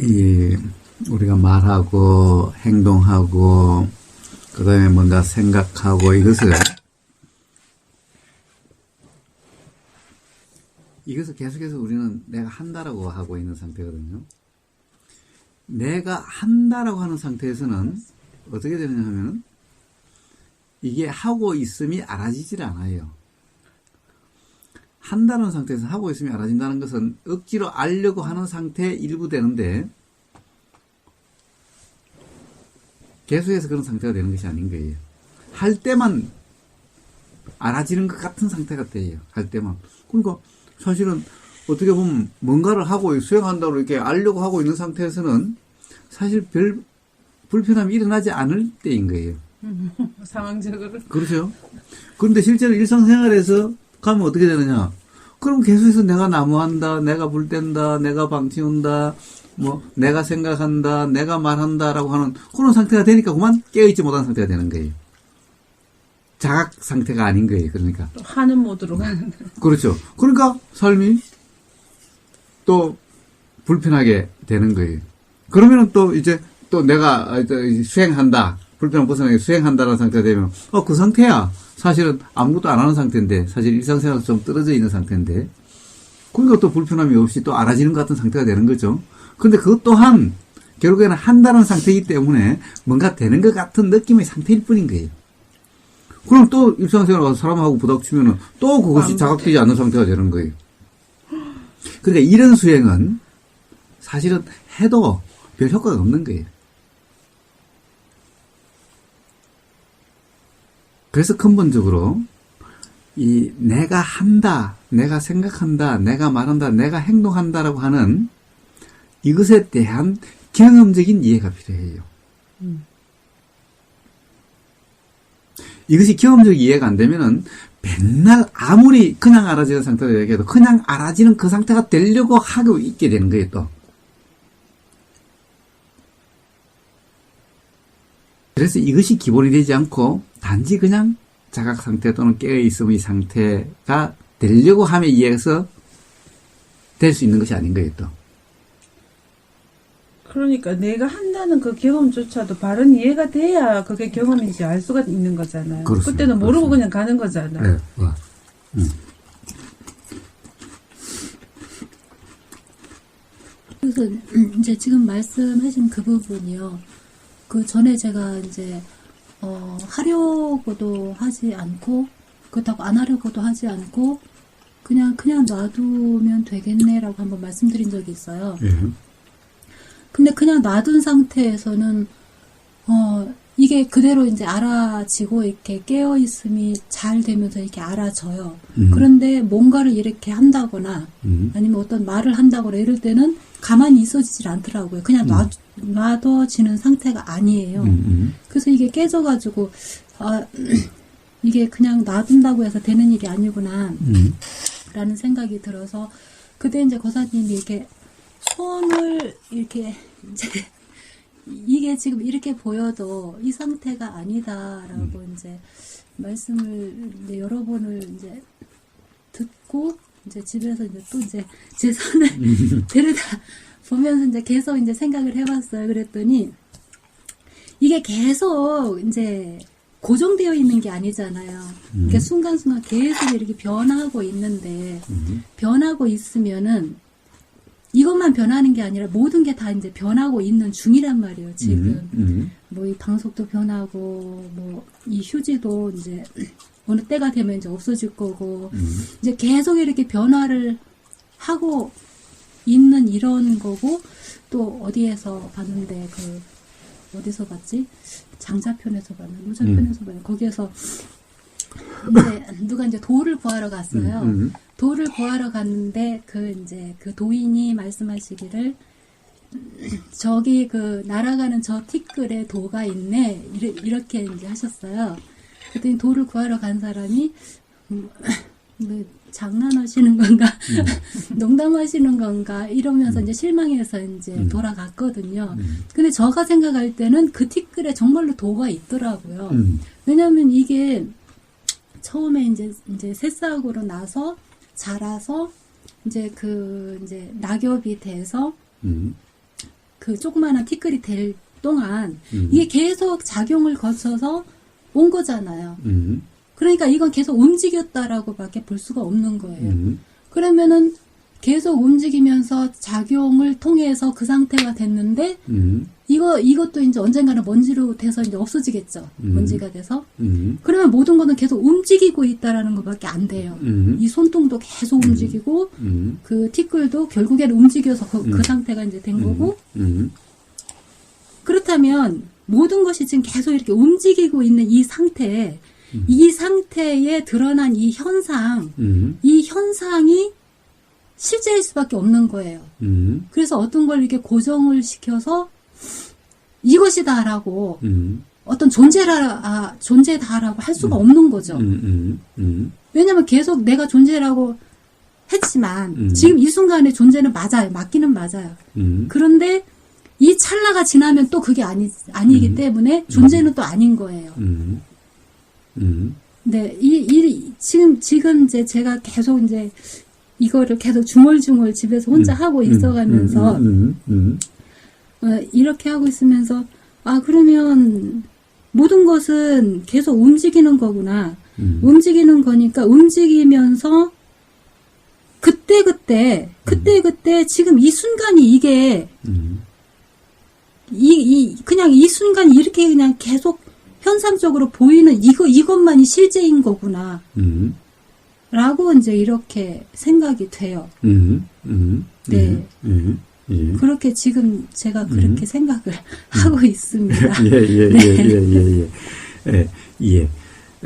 이 우리가 말하고 행동하고 그다음에 뭔가 생각하고 이것을 이것을 계속해서 우리는 내가 한다라고 하고 있는 상태거든요. 내가 한다라고 하는 상태에서는 어떻게 되느냐 하면은 이게 하고 있음이 알아지질 않아요. 한다는 상태에서 하고 있음이 알아진다는 것은 억지로 알려고 하는 상태에 일부 되는데 계속해서 그런 상태가 되는 것이 아닌 거예요. 할 때만 알아지는 것 같은 상태가 돼요. 할 때만. 그러니까 사실은 어떻게 보면 뭔가를 하고 수행한다고 이렇게 알려고 하고 있는 상태에서는 사실 별 불편함이 일어나지 않을 때인 거예요. 상황적으로. 그렇죠. 그런데 실제로 일상생활에서 가면 어떻게 되느냐? 그럼 계속해서 내가 나무한다, 내가 불 뗀다, 내가 방치운다, 뭐, 내가 생각한다, 내가 말한다라고 하는 그런 상태가 되니까 그만 깨어있지 못한 상태가 되는 거예요. 자각 상태가 아닌 거예요. 그러니까. 또 하는 모드로 가는. 그렇죠. 그러니까 삶이 또 불편하게 되는 거예요. 그러면은 또 이제 또 내가 어, 저 수행한다. 불편함 벗어나게 수행한다는 상태가 되면 어, 그 상태야. 사실은 아무것도 안 하는 상태인데 사실 일상생활에서 좀 떨어져 있는 상태인데 그러니까 또 불편함이 없이 또 알아지는 것 같은 상태가 되는 거죠. 근데 그것 또한 결국에는 한다는 상태이기 때문에 뭔가 되는 것 같은 느낌의 상태일 뿐인 거예요. 그럼 또 일상생활 가서 사람하고 부닥치면은 또 그것이 자각되지 않는 상태가 되는 거예요. 그러니까 이런 수행은 사실은 해도 별 효과가 없는 거예요. 그래서 근본적으로 이 내가 한다, 내가 생각한다, 내가 말한다, 내가 행동한다라고 하는 이것에 대한 경험적인 이해가 필요해요. 이것이 경험적 이해가 안 되면은 맨날 아무리 그냥 알아지는 상태로 얘기해도 그냥 알아지는 그 상태가 되려고 하고 있게 되는 거예요, 또. 그래서 이것이 기본이 되지 않고 단지 그냥 자각 상태 또는 깨어있음의 상태가 되려고 함에 의해서 될 수 있는 것이 아닌 거예요, 또. 그러니까 내가 한다는 그 경험조차도 바른 이해가 돼야 그게 경험인지 알 수가 있는 거잖아요. 그렇습니다. 그때는 모르고 그렇습니다. 그냥 가는 거잖아요. 네. 와. 그래서 음, 이제 지금 말씀하신 그 부분이요. 그 전에 제가 이제 어, 하려고도 하지 않고 그렇다고 안 하려고도 하지 않고 그냥 그냥 놔두면 되겠네라고 한번 말씀드린 적이 있어요. 예. 근데 그냥 놔둔 상태에서는 어 이게 그대로 이제 알아지고 이렇게 깨어 있음이 잘 되면서 이렇게 알아져요. 음. 그런데 뭔가를 이렇게 한다거나 음. 아니면 어떤 말을 한다거나 이럴 때는 가만히 있어지질 않더라고요. 그냥 놔, 놔둬지는 상태가 아니에요. 음, 음. 그래서 이게 깨져가지고, 아, 이게 그냥 놔둔다고 해서 되는 일이 아니구나, 음. 라는 생각이 들어서, 그때 이제 거사님이 이렇게 손을 이렇게, 이제, 이게 지금 이렇게 보여도 이 상태가 아니다라고 이제 말씀을 이제 여러 번을 이제 듣고 이제 집에서 이제 또 이제 제 손을 데려다 보면서 이제 계속 이제 생각을 해봤어요. 그랬더니 이게 계속 이제 고정되어 있는 게 아니잖아요. 이게 순간순간 계속 이렇게 변하고 있는데 변하고 있으면은 이것만 변하는 게 아니라 모든 게 다 이제 변하고 있는 중이란 말이에요. 지금 음, 음. 뭐이 방석도 변하고 뭐 이 휴지도 이제 어느 때가 되면 이제 없어질 거고 음. 이제 계속 이렇게 변화를 하고 있는 이런 거고 또 어디에서 봤는데 그 어디서 봤지 장자편에서 봤나 노자편에서 봤나 거기에서 이제 누가 이제 돌을 구하러 갔어요. 음, 음. 돌을 구하러 갔는데 그 이제 그 도인이 말씀하시기를 저기 그 날아가는 저 티끌에 도가 있네 이렇게 이제 하셨어요. 그랬더니 돌을 구하러 간 사람이 음, 뭐 장난하시는 건가 농담하시는 건가 이러면서 이제 실망해서 이제 돌아갔거든요. 근데 제가 생각할 때는 그 티끌에 정말로 도가 있더라고요. 음. 왜냐하면 이게 처음에 이제 이제 새싹으로 나서 자라서 이제 그 이제 낙엽이 돼서 음. 그 조그마한 티끌이 될 동안 음. 이게 계속 작용을 거쳐서 온 거잖아요. 음, 그러니까 이건 계속 움직였다라고밖에 볼 수가 없는 거예요. 음, 그러면은 계속 움직이면서 작용을 통해서 그 상태가 됐는데 음, 이거 이것도 이제 언젠가는 먼지로 돼서 이제 없어지겠죠. 음. 먼지가 돼서 음, 그러면 모든 거는 계속 움직이고 있다라는 것밖에 안 돼요. 음, 이 손통도 계속 움직이고 음, 그 티끌도 결국에는 움직여서 그, 그 음. 상태가 이제 된 거고 음, 그렇다면 모든 것이 지금 계속 이렇게 움직이고 있는 이 상태, 음. 이 상태에 드러난 이 현상, 음, 이 현상이 실제일 수밖에 없는 거예요. 음, 그래서 어떤 걸 이렇게 고정을 시켜서 이것이다라고 음, 어떤 존재라 아, 존재다라고 할 수가 없는 거죠. 음, 음, 음, 왜냐면 계속 내가 존재라고 했지만 음. 지금 이 순간의 존재는 맞아요. 맞기는 맞아요. 음, 그런데 이 찰나가 지나면 또 그게 아니 아니기 음. 때문에 존재는 또 아닌 거예요. 음, 음, 네, 이, 이 지금 지금 이제 제가 계속 이제 이거를 계속 중얼중얼 집에서 혼자 하고 있어가면서 음, 음, 어, 이렇게 하고 있으면서 아 그러면 모든 것은 계속 움직이는 거구나. 음, 움직이는 거니까 움직이면서 그때 그때 그때 그때 지금 이 순간이 이게 음, 이, 이 그냥 이 순간이 이렇게 그냥 계속 현상적으로 보이는 이거 이것만이 실제인 거구나. 음, 라고 이제 이렇게 생각이 돼요. 음, 음, 네. 음, 예. 그렇게 지금 제가 그렇게 생각을 하고 있습니다. 예, 예, 예, 예, 예, 예. 예, 예.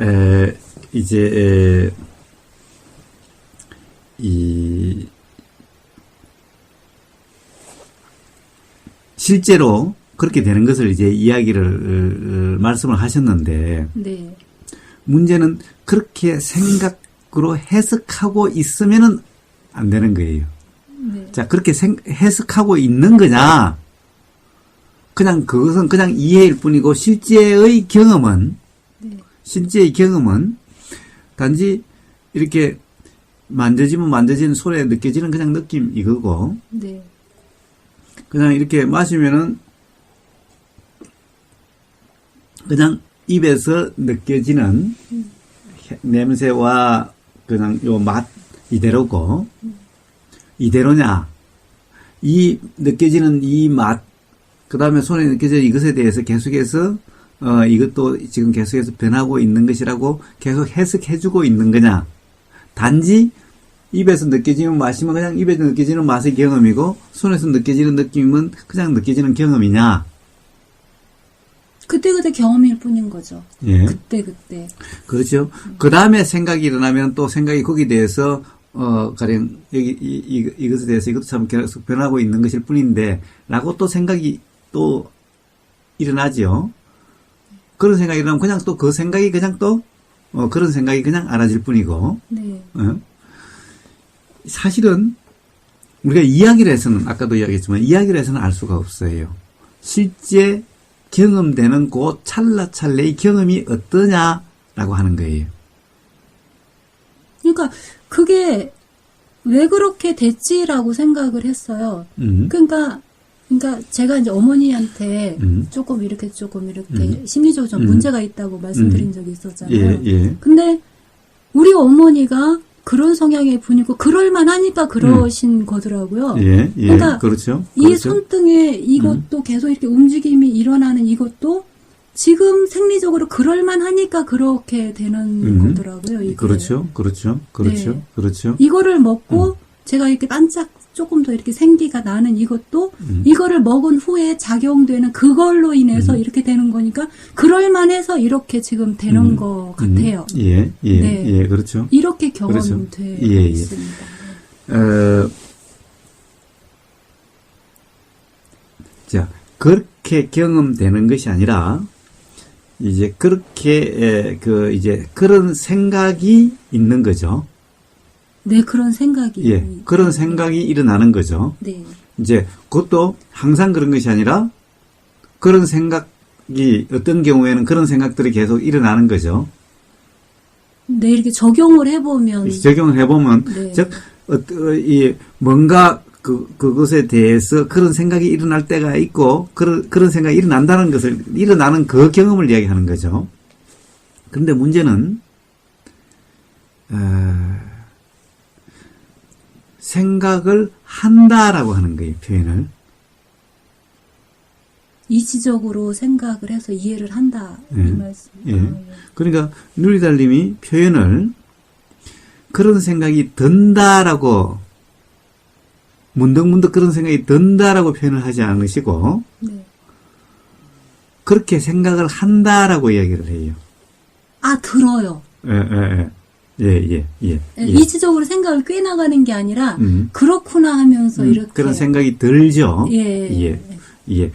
에, 이제, 에, 이, 실제로 그렇게 되는 것을 이제 이야기를, 어, 말씀을 하셨는데, 네. 문제는 그렇게 생각으로 해석하고 있으면은 안 되는 거예요. 네. 자, 그렇게 생, 해석하고 있는 거냐? 그냥 그것은 그냥 이해일 뿐이고 실제의 경험은 네. 실제의 경험은 단지 이렇게 만져지면 만져지는 소리에 느껴지는 그냥 느낌 이거고 네. 그냥 이렇게 마시면은 그냥 입에서 느껴지는 해- 냄새와 그냥 요 맛 이대로고 이대로냐? 이 느껴지는 이 맛 그다음에 손에 느껴지는 이것에 대해서 계속해서 어 이것도 지금 계속해서 변하고 있는 것이라고 계속 해석해주고 있는 거냐? 단지 입에서 느껴지는 맛이면 그냥 입에서 느껴지는 맛의 경험이고 손에서 느껴지는 느낌은 그냥 느껴지는 경험이냐 그때그때 경험일 뿐인 거죠. 예 그때 그때. 그렇죠 그 다음에 생각이 일어나면 또 생각이 거기에 대해서 어 가령 여기 이, 이 이것에 대해서 이것도 참 계속 변하고 있는 것일 뿐인데라고 또 생각이 또 일어나지요 그런 생각이 일어나면 그냥 또 그 생각이 그냥 또 어, 그런 생각이 그냥 알아질 뿐이고 네. 어? 사실은 우리가 이야기를 해서는 아까도 이야기했지만 이야기를 해서는 알 수가 없어요. 실제 경험되는 그 찰나찰나의 경험이 어떠냐라고 하는 거예요. 그러니까 그게 왜 그렇게 됐지라고 생각을 했어요. 음, 그러니까 그러니까 제가 이제 어머니한테 음. 조금 이렇게 조금 이렇게 음. 심리적으로 좀 음. 문제가 있다고 말씀드린 음. 적이 있었잖아요. 예, 예. 근데 우리 어머니가 그런 성향의 분이고 그럴만하니까 그러신 거더라고요. 예, 예. 그러니까 그렇죠. 이 그렇죠. 손등에 이것도 계속 이렇게 움직임이 일어나는 이것도 지금 생리적으로 그럴만하니까 그렇게 되는 음. 거더라고요. 이게. 그렇죠. 그렇죠. 그렇죠. 네. 그렇죠. 이거를 먹고 제가 이렇게 반짝 조금 더 이렇게 생기가 나는 이것도 음. 이거를 먹은 후에 작용되는 그걸로 인해서 이렇게 되는 거니까 그럴만해서 이렇게 지금 되는 음. 것 같아요. 음, 예, 예, 네. 예. 그렇죠. 이렇게 그렇죠. 예, 예. 있습니다. 어, 자, 그렇게 경험되는 것이 아니라, 이제 그렇게, 에, 그, 이제 그런 생각이 있는 거죠. 네, 그런 생각이. 예, 그런 생각이 일어나는 거죠. 네. 이제 그것도 항상 그런 것이 아니라, 그런 생각이 어떤 경우에는 그런 생각들이 계속 일어나는 거죠. 네, 이렇게 적용을 해보면. 적용을 해보면, 네. 즉, 어, 이, 뭔가, 그, 그것에 대해서 그런 생각이 일어날 때가 있고, 그런, 그런 생각이 일어난다는 것을, 일어나는 그 경험을 이야기하는 거죠. 그런데 문제는, 어, 생각을 한다라고 하는 거예요, 표현을. 이치적으로 생각을 해서 이해를 한다 이 예. 말씀. 예. 아, 예. 그러니까 누리달님이 표현을 그런 생각이 든다라고 문득문득 그런 생각이 든다라고 표현을 하지 않으시고 네. 그렇게 생각을 한다라고 이야기를 해요. 아 들어요. 예, 예, 예, 예, 예, 예. 예, 이치적으로 생각을 꿰나가는 게 아니라 음. 그렇구나 하면서 음, 이렇게 그런 생각이 들죠. 예. 예, 예.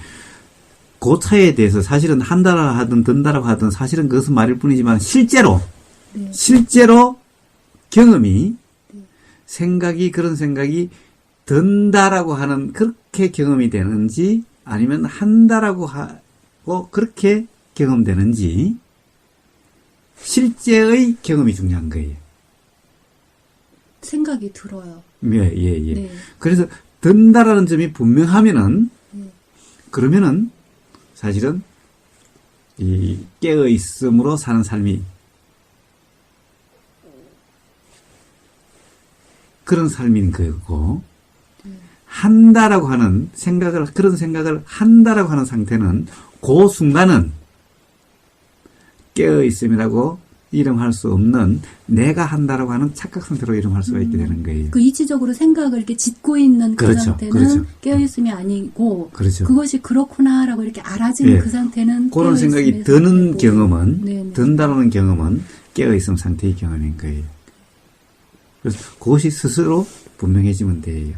그 차이에 대해서 사실은 한다라 하든 든다라고 하든 사실은 그것은 말일 뿐이지만 실제로 네. 실제로 경험이 생각이 그런 생각이 든다라고 하는 그렇게 경험이 되는지 아니면 한다라고 하고 그렇게 경험되는지 실제의 경험이 중요한 거예요. 생각이 들어요. 예, 예, 예. 네. 그래서 든다라는 점이 분명하면은 네. 그러면은 사실은 이 깨어 있음으로 사는 삶이 그런 삶인 거고 한다라고 하는 생각을 그런 생각을 한다라고 하는 상태는 그 순간은 깨어 있음이라고 이름할 수 없는 내가 한다라고 하는 착각 상태로 이름할 수가 있게 되는 거예요. 그 이치적으로 생각을 이렇게 짓고 있는 그 그렇죠, 상태는 그렇죠. 깨어있음이 아니고 그렇죠. 것이 그렇구나라고 이렇게 알아지는 예. 그 상태는 그런 생각이 드는. 경험은 네네. 든다라는 경험은 깨어 있음 상태의 경험인 거예요. 그래서 그것이 스스로 분명해지면 돼요.